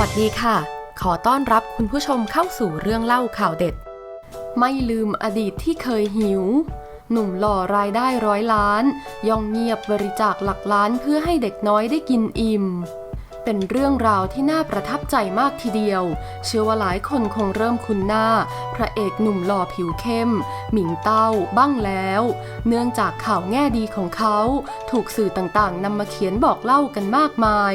วัสดีค่ะ ขอต้อนรับคุณผู้ชมเข้าสู่เรื่องเล่าข่าวเด็ด ไม่ลืมอดีตที่เคยหิว หนุ่มหล่อรายได้ร้อยล้าน ย่องเงียบบริจาคหลักล้านเพื่อให้เด็กน้อยได้กินอิ่ม เป็นเรื่องราวที่น่าประทับใจมากทีเดียว เชื่อว่าหลายคนคงเริ่มคุ้นหน้า พระเอกหนุ่มหล่อผิวเข้ม หมิงเต้าบ้างแล้ว เนื่องจากข่าวแง่ดีของเขา ถูกสื่อต่างๆนำมาเขียนบอกเล่ากันมากมาย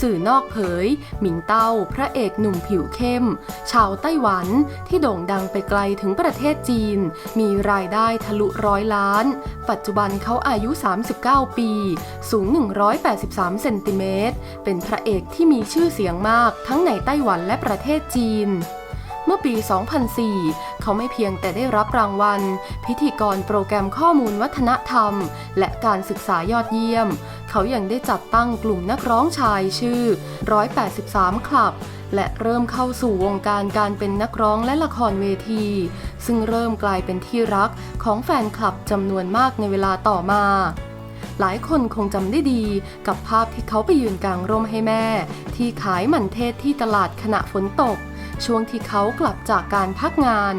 สื่อนอกเผย หมิงเต้า พระเอกหนุ่มผิวเข้ม ชาวไต้หวันที่โด่งดังไปไกลถึงประเทศจีน มีรายได้ทะลุร้อยล้าน ปัจจุบันเขาอายุ 39 ปี สูง 183 เซนติเมตรเป็นพระเอกที่มีชื่อเสียงมากทั้งในไต้หวันและประเทศจีน เมื่อปี 2004 เขาไม่เพียงแต่ได้รับรางวัล พิธีกรโปรแกรมข้อมูลวัฒนธรรม และการศึกษายอดเยี่ยม เขายังได้จัดตั้งกลุ่มนักร้องชายชื่อ 183 คลับและเริ่มเข้าสู่วงการการเป็นนักร้องและละครเวที ซึ่งเริ่มกลายเป็นที่รักของแฟนคลับจำนวนมากในเวลาต่อมา หลายคนคงจำได้ดีกับภาพที่เขาไปยืนกลางร่มให้แม่ ที่ขายหมันเทศที่ตลาดขณะฝนตก ช่วงที่เขากลับจากการพักงาน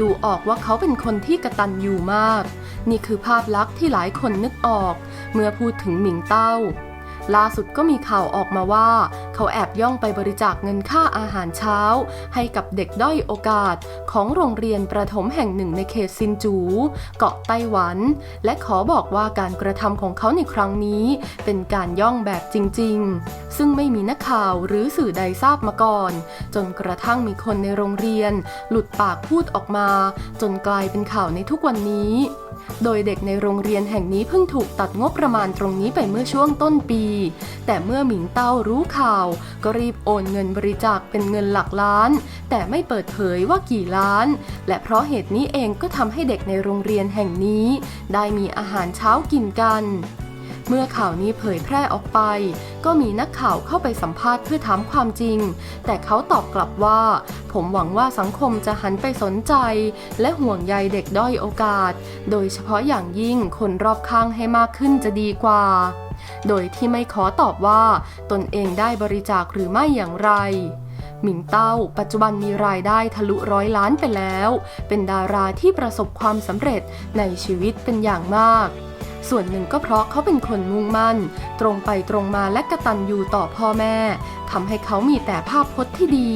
ดูออกว่าเขาเป็นคนที่กระตันอยู่มาก นี่คือภาพลักษณ์ที่หลายคนนึกออก เมื่อพูดถึงหมิงเต้า ล่าสุดก็มีข่าวออกมาว่า เขาแอบย่องไปบริจาคเงินค่าอาหารเช้า ให้กับเด็กด้อยโอกาส ของโรงเรียนประถมแห่งหนึ่งในเขตซินจู เกาะไต้หวัน และขอบอกว่าการกระทำของเขาในครั้งนี้ เป็นการย่องแบบจริง ๆ ซึ่งไม่มีนักข่าวหรือสื่อใดทราบมาก่อน จนกระทั่งมีคนในโรงเรียน หลุดปากพูดออกมา จนกลายเป็นข่าวในทุกวันนี้ โดยเด็กในโรงเรียนแห่งนี้เพิ่งถูกตัดงบประมาณตรงนี้ไปเมื่อช่วงต้นปี แต่เมื่อหมิงเต้ารู้ข่าว ก็รีบโอนเงินบริจาคเป็นเงินหลักล้าน แต่ไม่เปิดเผยว่ากี่ล้าน และเพราะเหตุนี้เองก็ทำให้เด็กในโรงเรียนแห่งนี้ ได้มีอาหารเช้ากินกัน เมื่อข่าวนี้เผยแพร่ออกไป ก็มีนักข่าวเข้าไปสัมภาษณ์เพื่อถามความจริง แต่เขาตอบกลับว่า ผมหวังว่าสังคมจะหันไปสนใจ และห่วงใยเด็กด้อยโอกาส โดยเฉพาะอย่างยิ่งคนรอบข้างให้มากขึ้นจะดีกว่าโดยที่ไม่ขอตอบว่าตนเองได้บริจาคหรือไม่อย่างไร หมิงเต้า ปัจจุบันมีรายได้ทะลุร้อยล้านไปแล้ว เป็นดาราที่ประสบความสำเร็จในชีวิตเป็นอย่างมาก ส่วนหนึ่งก็เพราะเขาเป็นคนมุ่งมั่น ตรงไปตรงมาและกระตันยูต่อพ่อแม่ทำให้เขามีแต่ภาพพจน์ที่ดี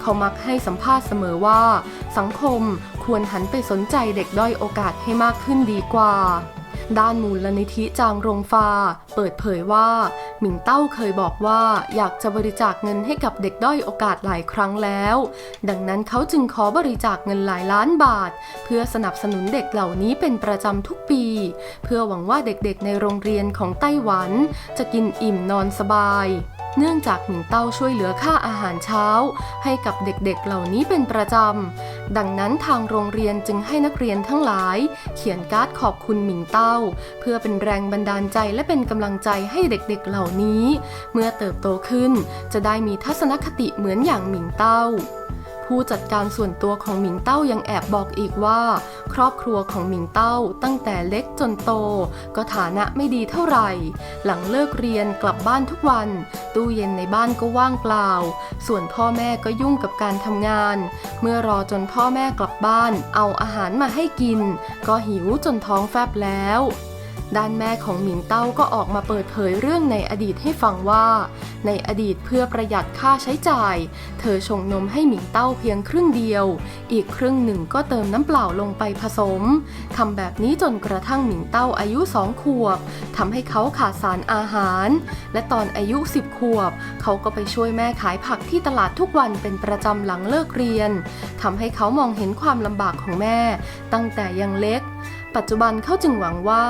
เขามักให้สัมภาษณ์เสมอว่า สังคมควรหันไปสนใจเด็กด้อยโอกาสให้มากขึ้นดีกว่า ด้านมูลนิธิจางรงฟาเปิดเผยว่า หมิงเต้าเคยบอกว่าอยากจะบริจาคเงินให้กับเด็กด้อยโอกาสหลายครั้งแล้ว ดังนั้นเขาจึงขอบริจาคเงินหลายล้านบาท เพื่อสนับสนุนเด็กเหล่านี้เป็นประจำทุกปี เพื่อหวังว่าเด็กๆในโรงเรียนของไต้หวัน จะกินอิ่มนอนสบาย เนื่องจากหมิงเต้าช่วยเหลือค่าอาหารเช้า ให้กับเด็กๆเหล่านี้เป็นประจำ ดังนั้นทางโรงเรียนจึงให้นักเรียนทั้งหลาย เขียนการ์ดขอบคุณหมิงเต้า เพื่อเป็นแรงบันดาลใจและเป็นกำลังใจให้เด็กๆเหล่านี้ เมื่อเติบโตขึ้นจะได้มีทัศนคติเหมือนอย่างหมิงเต้า ผู้จัดการส่วนตัวของหมิงเต้ายังแอบบอกอีกว่า ครอบครัวของหมิงเต้าตั้งแต่เล็กจนโต ก็ฐานะไม่ดีเท่าไหร่ หลังเลิกเรียนกลับบ้านทุกวัน ตู้เย็นในบ้านก็ว่างเปล่า ส่วนพ่อแม่ก็ยุ่งกับการทำงาน เมื่อรอจนพ่อแม่กลับบ้าน เอาอาหารมาให้กิน ก็หิวจนท้องแฟบแล้ว ด้านแม่ของหมิงเต้าก็ออกมาเปิดเผยเรื่องในอดีตให้ฟังว่า ในอดีตเพื่อประหยัดค่าใช้จ่าย เธอชงนมให้หมิงเต้าเพียงครึ่งเดียว อีกครึ่งหนึ่งก็เติมน้ำเปล่าลงไปผสมทำแบบนี้จนกระทั่งหมิงเต้าอายุสองขวบทำให้เขาขาดสารอาหาร และตอนอายุ 10 ขวบ เขาก็ไปช่วยแม่ขายผักที่ตลาดทุกวันเป็นประจำหลังเลิกเรียนทำให้เขามองเห็นความลำบากของแม่ ตั้งแต่ยังเล็ก ปัจจุบันเขาจึงหวังว่า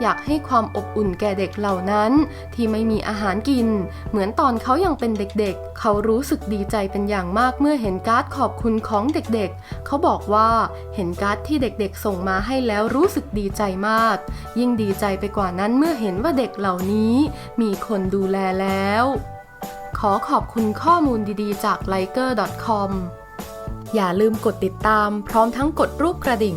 อยากให้ความอบอุ่นแก่เด็กเหล่านั้น ที่ไม่มีอาหารกิน เหมือนตอนเขายังเป็นเด็กๆ เขารู้สึกดีใจเป็นอย่างมากเมื่อเห็นการ์ดขอบคุณของเด็กๆ เขาบอกว่าเห็นการ์ดที่เด็กๆ ส่งมาให้แล้วรู้สึกดีใจมาก ยิ่งดีใจไปกว่านั้นเมื่อเห็นว่าเด็กเหล่านี้ มีคนดูแลแล้ว ขอขอบคุณข้อมูลดีๆ จาก l i k e r c o m อย่าลืมกดติดตามพร้อมทั้งกดรูปกระดิ่ง